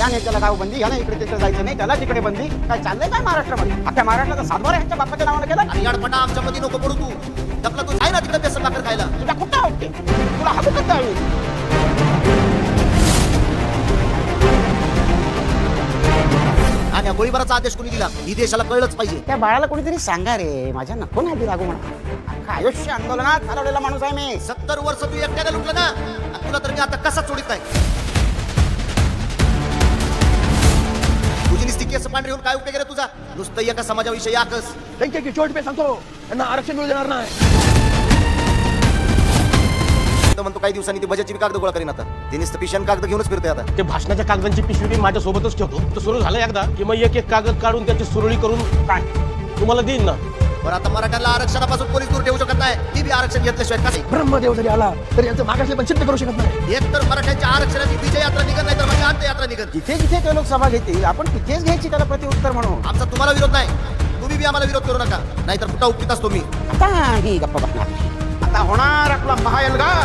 या नेत्याला गाव बंदी ह्याला इकडे तिकडे जायचं नाही त्याला तिकडे बंदी. काय चाललंय काय महाराष्ट्रामध्ये? अख्ख्या महाराष्ट्राचा सातबारा ह्यांच्या बापाच्या नावानं केला आणि याडपटा आमच्या मध्ये नको पडू तू. टकला तू आहे ना तिकडे बेसन भाकर खायला. तुझ्या कुठं आवडते तुला हवं कसं आहे आणि गोळीबाराचा आदेश कोणी दिला? ही देशाला कळलंच पाहिजे. त्या बाळाला कोणीतरी सांगा रे माझ्या नको नाही लागू म्हणा. अख्खं आयुष्य आंदोलनात चालवलेला माणूस आहे मी. सत्तर वर्ष तू एकट्याने लुटलं ना? आणि तुला तर मी आता कसा सोडित नाही? पांढरी होऊन काय उपयोग आहे रे तुझा? नुसतं एका समाजाविषयी आकस. त्यांच्या की चोट पे सांगतो. त्यांना आरक्षण मिळू देणार नाही. तर म्हणतो काही दिवसांनी ती बजाची कागद गोळा करीन आता. ते नुसतं पिशन कागद घेऊनच फिरते आता. ते भाषणाच्या कागदांची पिशवी मी माझ्या सोबतच ठेवतो. तर सुरू झालं एकदा की मग एक एक कागद काढून त्याची सुरळी करून काय? तुम्हाला देईन ना. बरं आता मराठ्याला आरक्षणापासून पोलीस दूर ठेवू शकत नाही. ती बी आरक्षण घेतल्याशिवाय का नाही ब्रह्मदेव जरी आला तरी यांचं मागासले पण सिद्ध करू शकत नाही. एक तर मराठ्याच्या आरक्षणाची विजय यात्रा निघत नाही तर म्हणजे अंत्ययात्रा निघत. जिथे जिथे ते लोक सभा घेतील आपण तिथेच घ्यायची त्याला प्रतिउत्तर म्हणून. आमचा तुम्हाला विरोध नाही. तुम्ही बी आम्हाला विरोध करू नका. नाहीतर कुठं उपटीत असतो मी आता ही गप्पा बसणार आता होणार आपला महाएल्गार